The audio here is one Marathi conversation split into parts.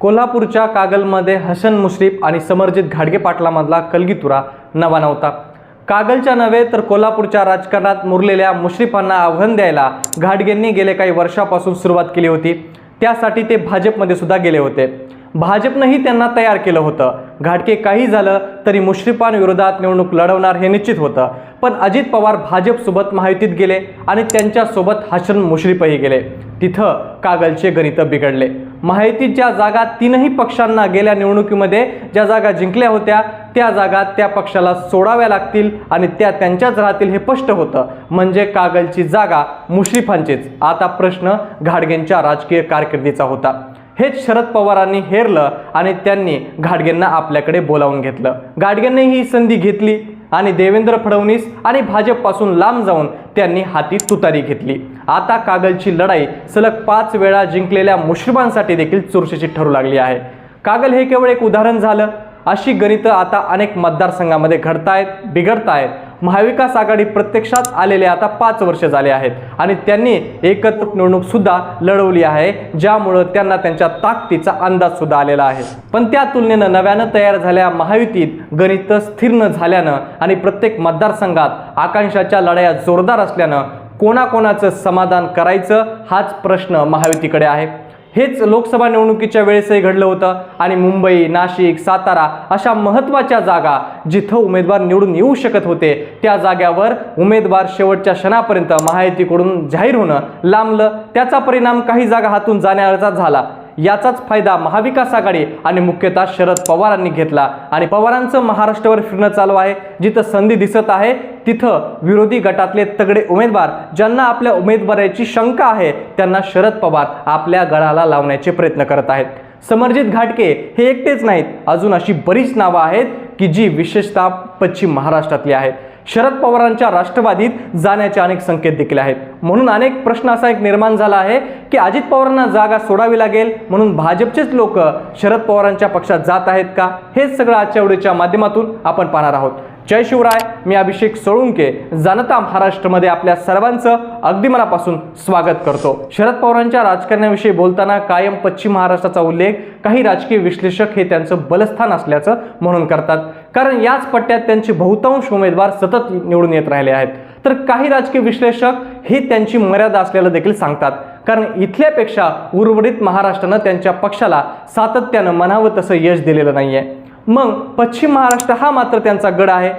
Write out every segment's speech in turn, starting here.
कोल्हापूरच्या कागलमध्ये हसन मुश्रीफ आणि समरजित घाडगे पाटलामधला कलगीतुरा नवा नव्हता. कागलच्या नव्हे तर कोल्हापूरच्या राजकारणात मुरलेल्या मुश्रीफांना आव्हान द्यायला घाडगेंनी गेले काही वर्षापासून सुरुवात केली होती. त्यासाठी ते भाजपमध्ये सुद्धा गेले होते. भाजपनंही त्यांना तयार केलं होतं. घाटके काही झालं तरी मुश्रीफांविरोधात निवडणूक लढवणार हे निश्चित होतं. पण अजित पवार भाजपसोबत महायुतीत गेले आणि त्यांच्यासोबत हसन मुश्रीफही गेले. तिथं कागलचे गणित बिघडले. महायुतीत ज्या जागा तीनही पक्षांना गेल्या निवडणुकीमध्ये ज्या जागा जिंकल्या होत्या त्या जागा त्या पक्षाला सोडाव्या लागतील आणि त्या त्यांच्याच राहतील हे स्पष्ट होतं. म्हणजे कागलची जागा मुश्रीफांचीच. आता प्रश्न घाडगेंच्या राजकीय कारकिर्दीचा होता. हेच शरद पवारांनी हेरलं आणि त्यांनी घाडगेंना आपल्याकडे बोलावून घेतलं. घाडगेंनी ही संधी घेतली आणि देवेंद्र फडणवीस आणि भाजपपासून लांब जाऊन त्यांनी हाती तुतारी घेतली. आता कागलची लढाई सलग पाच वेळा जिंकलेल्या मुश्रिबांसाठी देखील चुरशीची ठरू लागली आहे. कागल हे केवळ एक उदाहरण झालं. अशी गणितं आता अनेक मतदारसंघामध्ये घडतायत बिघडतायत. महाविकास आघाडी प्रत्यक्षात आलेले आता पाच वर्ष झाले आहेत. आणि त्यांनी एकत्र निवडणूकसुद्धा लढवली आहे ज्यामुळं त्यांना त्यांच्या ताकदीचा अंदाजसुद्धा आलेला आहे. पण त्या तुलनेनं नव्यानं तयार झालेल्या महायुतीत गणित स्थिर न झाल्यानं आणि प्रत्येक मतदारसंघात आकांक्षाच्या लढाया जोरदार असल्यानं कोणाकोणाचं समाधान करायचं हाच प्रश्न महायुतीकडे आहे. हेच लोकसभा निवडणुकीच्या वेळेसही घडलं होतं. आणि मुंबई नाशिक सातारा अशा महत्त्वाच्या जागा जिथं उमेदवार निवडून येऊ शकत होते त्या जाग्यावर उमेदवार शेवटच्या क्षणापर्यंत महायुतीकडून जाहीर होणं लांबलं. त्याचा परिणाम काही जागा हातून जाण्याचा झाला. याचाच फायदा महाविकास आघाडी आणि मुख्यतः शरद पवारांनी घेतला. आणि पवारांचं महाराष्ट्रावर फिरणं चालू आहे. जिथं संधी दिसत आहे तिथं विरोधी गटातले तगडे उमेदवार ज्यांना आपल्या उमेदवाराची शंका आहे त्यांना शरद पवार आपल्या गळाला लावण्याचे प्रयत्न करत आहेत. समरजित घाटके हे एकटेच नाहीत. अजून अशी बरीच नावं आहेत की जी विशेषतः पश्चिम महाराष्ट्रातली आहेत. शरद पवारांच्या राष्ट्रवादीत जाण्याचे अनेक संकेत देखील आहेत. म्हणून अनेक प्रश्न असा एक निर्माण झाला आहे की अजित पवारांना जागा सोडावी लागेल म्हणून भाजपचेच लोक शरद पवारांच्या पक्षात जात आहेत का? हेच सगळं आजच्या व्हिडिओच्या माध्यमातून आपण पाहणार आहोत. जय शिवराय मी अभिषेक सोळुंके जनता महाराष्ट्रमध्ये आपल्या सर्वांचं अगदी मनापासून स्वागत करतो. शरद पवारांच्या राजकारणाविषयी बोलताना कायम पश्चिम महाराष्ट्राचा उल्लेख काही राजकीय विश्लेषक हे त्यांचं बलस्थान असल्याचं म्हणून करतात. कारण याच पट्ट्यात त्यांचे बहुतांश उमेदवार सतत निवडून येत राहिले आहेत. तर काही राजकीय विश्लेषक हे त्यांची मर्यादा असलेलं देखील सांगतात. कारण इथल्यापेक्षा उर्वरित महाराष्ट्रानं त्यांच्या पक्षाला सातत्यानं म्हणावं तसं यश दिलेलं नाहीये. मग पश्चिम महाराष्ट्र हा मात्र त्यांचा गड आहे.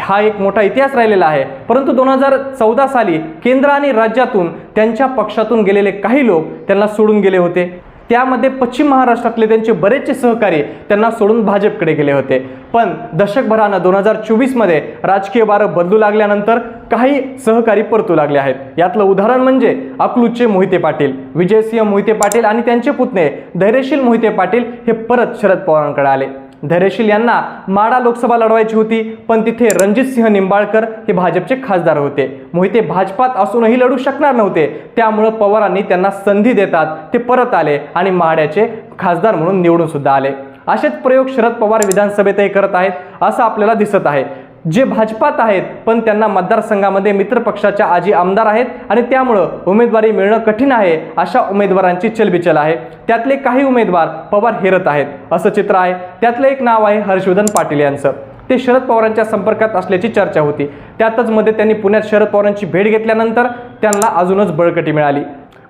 हा एक मोठा इतिहास राहिलेला आहे. परंतु दोन हजार चौदा साली केंद्र आणि राज्यातून त्यांच्या पक्षातून गेलेले काही लोक त्यांना सोडून गेले होते. त्यामध्ये पश्चिम महाराष्ट्रातले त्यांचे बरेचसे सहकारी त्यांना सोडून भाजपकडे गेले होते. पण दशकभरानं दोन हजार चोवीसमध्ये राजकीय वारं बदलू लागल्यानंतर काही सहकारी परतू लागले आहेत. यातलं उदाहरण म्हणजे अकलूजचे मोहिते पाटील विजयसिंह मोहिते पाटील आणि त्यांचे पुतणे धैर्यशील मोहिते पाटील हे परत शरद पवारांकडे आले. धैर्यशील यांना माडा लोकसभा लढवायची होती पण तिथे रणजित सिंह निंबाळकर हे भाजपचे खासदार होते. मोहिते भाजपात असूनही लढू शकणार नव्हते. त्यामुळं पवारांनी त्यांना संधी देतात ते परत आले आणि माड्याचे खासदार म्हणून निवडून सुद्धा आले. असेच प्रयोग शरद पवार विधानसभेतही करत आहेत असं आपल्याला दिसत आहे. जे भाजपात आहेत पण त्यांना मतदारसंघामध्ये मित्रपक्षाच्या आजी आमदार आहेत आणि त्यामुळं उमेदवारी मिळणं कठीण आहे अशा उमेदवारांची चलबिचल आहे. त्यातले काही उमेदवार पवार हेरत आहेत असं चित्र आहे. त्यातलं एक नाव आहे हर्षवर्धन पाटील यांचं. ते शरद पवारांच्या संपर्कात असल्याची चर्चा होती. त्यातच मध्ये त्यांनी पुण्यात शरद पवारांची भेट घेतल्यानंतर त्यांना अजूनच बळकटी मिळाली.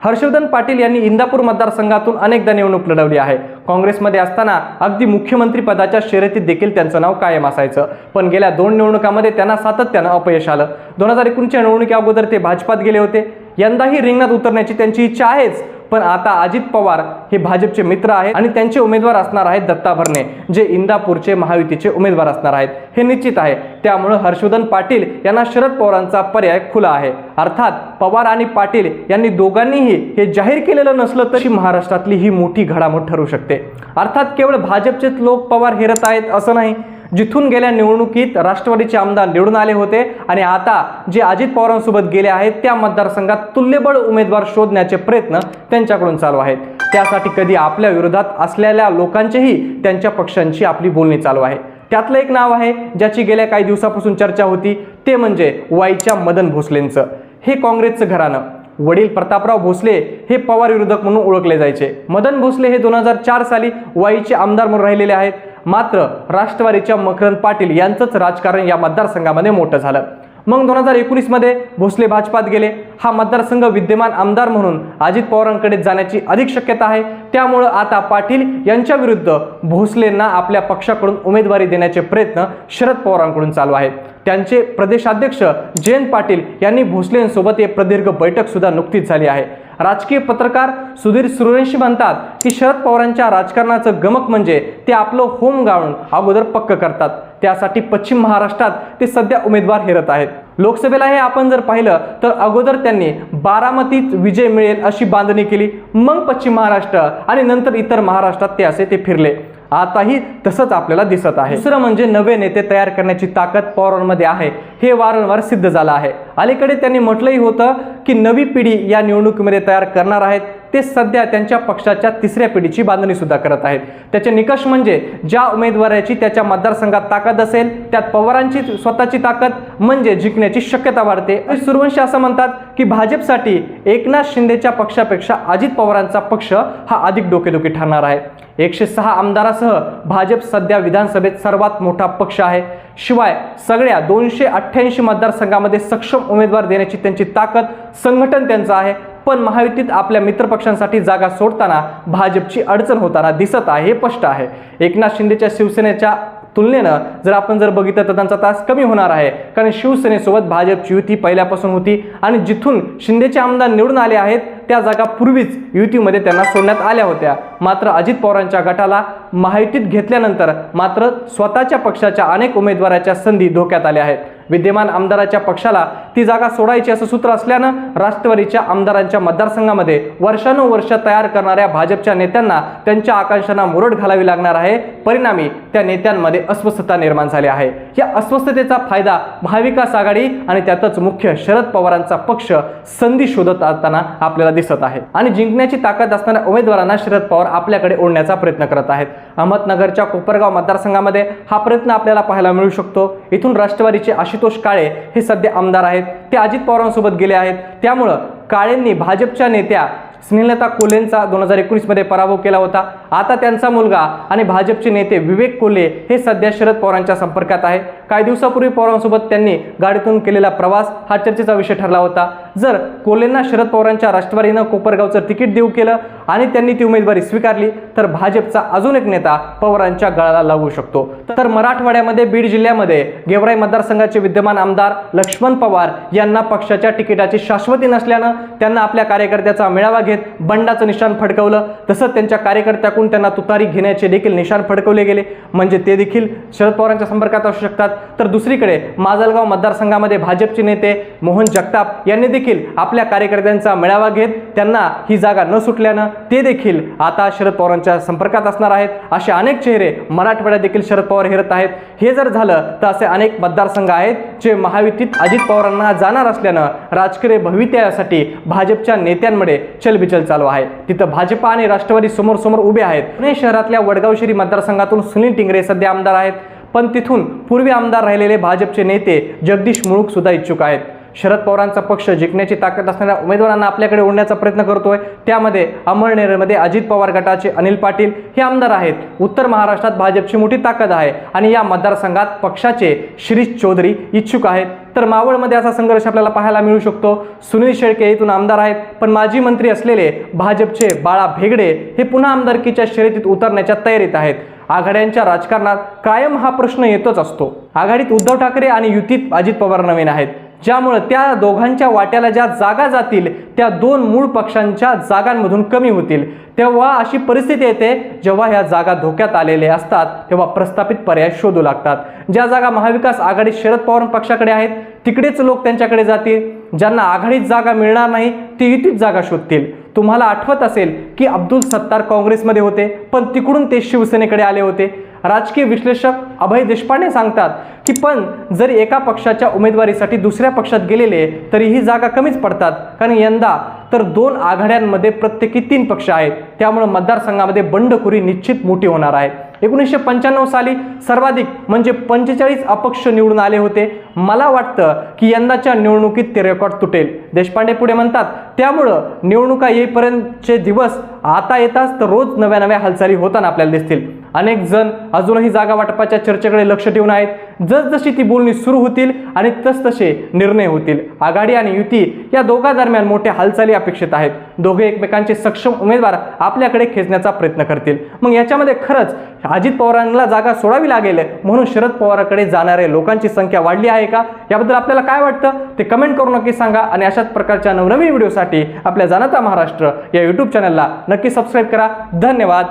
हर्षवर्धन पाटील यांनी इंदापूर मतदारसंघातून अनेकदा निवडणूक लढवली आहे. काँग्रेसमध्ये असताना अगदी मुख्यमंत्री पदाच्या शर्यतीत देखील त्यांचं नाव कायम असायचं. पण गेल्या दोन निवडणुकामध्ये त्यांना सातत्यानं अपयश आलं. दोन हजार एकोणीसच्या निवडणुकी अगोदर ते भाजपात गेले होते. यंदाही रिंगणात उतरण्याची त्यांची इच्छा आहेच. पण आता अजित पवार हे भाजपचे मित्र आहेत आणि त्यांचे उमेदवार असणार आहेत दत्ता भरणे जे इंदापूरचे महायुतीचे उमेदवार असणार आहेत. हे निश्चित आहे. त्यामुळे हर्षवर्धन पाटील यांना शरद पवारांचा पर्याय खुला आहे. अर्थात पवार आणि पाटील यांनी दोघांनीही हे जाहीर केलेलं नसलं तरी महाराष्ट्रातली ही मोठी घडामोड ठरू शकते. अर्थात केवळ भाजपचेच लोक पवार हेरत आहेत असं नाही. जिथून गेल्या निवडणुकीत राष्ट्रवादीचे आमदार निवडून आले होते आणि आता जे अजित पवारांसोबत गेले आहेत त्या मतदारसंघात तुल्यबळ उमेदवार शोधण्याचे प्रयत्न त्यांच्याकडून चालू आहेत. त्यासाठी कधी आपल्या विरोधात असलेल्या लोकांचेही त्यांच्या पक्षांची आपली बोलणी चालू आहे. त्यातलं एक नाव आहे ज्याची गेल्या काही दिवसापासून चर्चा होती ते म्हणजे वाईच्या मदन भोसलेंचं. हे काँग्रेसचं घराणं. वडील प्रतापराव भोसले हे पवार विरोधक म्हणून ओळखले जायचे. मदन भोसले हे दोन हजार चार साली वाईचे आमदार म्हणून राहिलेले आहेत. मात्र राष्ट्रवादीच्या मकरंद पाटील यांचंच राजकारण या मतदारसंघामध्ये मोठं झालं. मग दोन हजार एकोणीसमध्ये भोसले भाजपात गेले. हा मतदारसंघ विद्यमान आमदार म्हणून अजित पवारांकडे जाण्याची अधिक शक्यता आहे. त्यामुळं आता पाटील यांच्या विरुद्ध भोसलेंना आपल्या पक्षाकडून उमेदवारी देण्याचे प्रयत्न शरद पवारांकडून चालू आहेत. त्यांचे प्रदेशाध्यक्ष जयंत पाटील यांनी भोसलेंसोबत एक प्रदीर्घ बैठकसुद्धा नुकतीच झाली आहे. राजकीय पत्रकार सुधीर सुरेशी म्हणतात की शरद पवारांच्या राजकारणाचं गमक म्हणजे ते आपलं होम गाळून अगोदर पक्क करतात. त्यासाठी पश्चिम महाराष्ट्रात ते सध्या उमेदवार हेरत आहेत. लोकसभेला हे आपण जर पाहिलं तर अगोदर त्यांनी बारामतीत विजय मिळेल अशी बांधणी केली मग पश्चिम महाराष्ट्र आणि नंतर इतर महाराष्ट्रात ते असे ते फिरले. आताही तसंच आपल्याला दिसत आहे. दुसरं म्हणजे नवे नेते तयार करण्याची ताकद पवारांमध्ये आहे. हे वारंवार सिद्ध झालं आहे. अलीकडे त्यांनी म्हटलंही होतं की नवी पिढी या निवडणुकीमध्ये तयार करणार आहेत. ते सध्या त्यांच्या पक्षाच्या तिसऱ्या पिढीची बांधणी सुद्धा करत आहेत. त्याचे निकष म्हणजे ज्या उमेदवाराची त्याच्या मतदारसंघात ताकद असेल त्यात पवारांची स्वतःची ताकद म्हणजे जिंकण्याची शक्यता वाढते. सुरवंशी असं म्हणतात की भाजपसाठी एकनाथ शिंदेच्या पक्षापेक्षा अजित पवारांचा पक्ष हा अधिक डोकेदुखी ठरणार आहे. एकशे सहा आमदारासह भाजप सध्या विधानसभेत सर्वात मोठा पक्ष आहे. शिवाय सगळ्या दोनशे अठ्ठ्याऐंशी मतदारसंघामध्ये सक्षम उमेदवार देण्याची त्यांची ताकद संघटन त्यांचं आहे. पण महायुतीत आपल्या मित्रपक्षांसाठी जागा सोडताना भाजपची अडचण होताना दिसत आहे हे स्पष्ट आहे. एकनाथ शिंदेच्या शिवसेनेच्या तुलनेनं जर आपण जर बघितलं तर त्यांचा तास कमी होणार आहे. कारण शिवसेनेसोबत भाजपची युती पहिल्यापासून होती आणि जिथून शिंदेचे आमदार निवडून आले आहेत त्या जागा पूर्वीच युतीमध्ये त्यांना सोडण्यात आल्या होत्या. मात्र अजित पवारांच्या गटाला माहितीत घेतल्यानंतर मात्र स्वतःच्या पक्षाच्या अनेक उमेदवाराच्या संधी धोक्यात आल्या आहेत. विद्यमान आमदाराच्या पक्षाला ती जागा सोडायची असं सूत्र असल्यानं राष्ट्रवादीच्या आमदारांच्या मतदारसंघामध्ये वर्षानुवर्ष तयार करणाऱ्या भाजपच्या नेत्यांना त्यांच्या आकांक्षांना मुरड घालावी लागणार आहे. परिणामी त्या नेत्यांमध्ये अस्वस्थता निर्माण झाली आहे. या अस्वस्थतेचा फायदा महाविकास आघाडी आणि त्यातच मुख्य शरद पवारांचा पक्ष संधी शोधत असताना आपल्याला दिसत आहे आणि जिंकण्याची ताकद असणाऱ्या उमेदवारांना शरद पवार आपल्याकडे ओढण्याचा प्रयत्न करत आहेत. अहमदनगरच्या कोपरगाव मतदारसंघामध्ये हा प्रयत्न आपल्याला पाहायला मिळू शकतो. इथून राष्ट्रवादीचे आशुतोष काळे हे सध्या आमदार आहेत. ते अजित पवारांसोबत गेले आहेत. त्यामुळं काळेंनी भाजपच्या नेत्या स्नेहलता कोलेंचा दोन हजार एकोणीसमध्ये पराभव केला होता. आता त्यांचा मुलगा आणि भाजपचे नेते विवेक कोल्हे हे सध्या शरद पवारांच्या संपर्कात आहे. काही दिवसापूर्वी पवारांसोबत त्यांनी गाडीतून केलेला प्रवास हा चर्चेचा विषय ठरला होता. जर कोल्हेंना शरद पवारांच्या राष्ट्रवादीनं कोपरगावचं तिकीट देऊ केलं आणि त्यांनी ती उमेदवारी स्वीकारली तर भाजपचा अजून एक नेता पवारांच्या गळाला लागू शकतो. तर मराठवाड्यामध्ये बीड जिल्ह्यामध्ये गेवराई मतदारसंघाचे विद्यमान आमदार लक्ष्मण पवार यांना पक्षाच्या तिकिटाची शाश्वती नसल्यानं त्यांना आपल्या कार्यकर्त्याचा मेळावा घेत बंडाचं निशाण फडकवलं. तसंच त्यांच्या कार्यकर्त्याकडून त्यांना तुतारी घेण्याचे देखील निशाण फडकवले गेले. म्हणजे ते देखील शरद पवारांच्या संपर्कात असू शकतात. तर दुसरीकडे माजलगाव मतदारसंघामध्ये भाजपचे नेते मोहन जगताप यांनी देखील आपल्या कार्यकर्त्यांचा मेळावा घेत त्यांना ही जागा न सुटल्यानं ते देखील आता शरद पवारांच्या संपर्कात असणार आहेत. असे अनेक चेहरे मराठवाड्यात देखील शरद पवार हेरत आहेत. हे जर झालं तर असे अनेक मतदारसंघ आहेत जे महायुतीत अजित पवारांना जाणार असल्यानं राजकीय भवितव्यासाठी भाजपच्या नेत्यांमध्ये चलबिचल चालू आहे. तिथं भाजपा आणि राष्ट्रवादी समोर समोर उभे आहेत. पुणे शहरातल्या वडगाव शिरी मतदारसंघातून सुनील टिंगरे सध्या आमदार आहेत. पण तिथून पूर्वी आमदार राहिलेले भाजपचे नेते जगदीश मुळूक सुद्धा इच्छुक आहेत. शरद पवारांचा पक्ष जिंकण्याची ताकद असणाऱ्या उमेदवारांना आपल्याकडे ओढण्याचा प्रयत्न करतोय. त्यामध्ये अमळनेरमध्ये अजित पवार गटाचे अनिल पाटील हे आमदार आहेत. उत्तर महाराष्ट्रात भाजपची मोठी ताकद आहे आणि या मतदारसंघात पक्षाचे शिरीष चौधरी इच्छुक आहेत. तर मावळमध्ये असा संघर्ष आपल्याला पाहायला मिळू शकतो. सुनील शेळके इथून आमदार आहेत. पण माजी मंत्री असलेले भाजपचे बाळा भेगडे हे पुन्हा आमदारकीच्या शर्यतीत उतरण्याच्या तयारीत आहेत. आघाड्यांच्या राजकारणात कायम हा प्रश्न येतोच असतो. आघाडीत उद्धव ठाकरे आणि युतीत अजित पवार नवीन आहेत. ज्यामुळं त्या दोघांच्या वाट्याला ज्या जागा जातील त्या दोन मूळ पक्षांच्या जागांमधून कमी होतील. तेव्हा अशी परिस्थिती येते जेव्हा ह्या जागा धोक्यात आलेले असतात तेव्हा प्रस्थापित पर्याय शोधू लागतात. ज्या जागा महाविकास आघाडी शरद पवार पक्षाकडे आहेत तिकडेच लोक त्यांच्याकडे जातील. ज्यांना आघाडीत जागा मिळणार नाही ती युतीत जागा शोधतील. तुम्हाला आठवत असेल की अब्दुल सत्तार काँग्रेसमध्ये होते पण तिकडून ते शिवसेनेकडे आले होते. राजकीय विश्लेषक अभय देशपांडे सांगतात की पण जर एका पक्षाच्या उमेदवारीसाठी दुसऱ्या पक्षात गेलेले तरी ही जागा कमीच पडतात. कारण यंदा तर दोन आघाड्यांमध्ये प्रत्येकी तीन पक्ष आहेत. त्यामुळे मतदारसंघामध्ये बंडखोरी निश्चित मोठी होणार आहे. एकोणीसशे पंच्याण्णव साली सर्वाधिक म्हणजे पंचेचाळीस अपक्ष निवडून आले होते. मला वाटतं की यंदाच्या निवडणुकीत ते रेकॉर्ड तुटेल. देशपांडे पुढे म्हणतात त्यामुळं निवडणुका येईपर्यंतचे दिवस आता येताच तर रोज नव्या नव्या हालचाली होताना आपल्याला दिसतील. अनेक जण अजूनही जागा वाटपाच्या चर्चेकडे लक्ष ठेवून आहेत. जसजशी ती बोलणी सुरू होतील आणि तसतसे निर्णय होतील. आघाडी आणि युती या दोघा दरम्यान मोठ्या हालचाली अपेक्षित आहेत. दोघे एकमेकांचे सक्षम उमेदवार आपल्याकडे खेचण्याचा प्रयत्न करतील. मग याच्यामध्ये खरंच अजित पवारांना जागा सोडावी लागेल म्हणून शरद पवाराकडे जाणाऱ्या लोकांची संख्या वाढली आहे का? याबद्दल आपल्याला काय वाटतं? ते कमेंट करून नक्की सांगा आणि अशाच प्रकारच्या नवनवीन व्हिडिओसाठी आपल्या जाणता महाराष्ट्र या यूट्यूब चॅनलला नक्की सबस्क्राईब करा. धन्यवाद.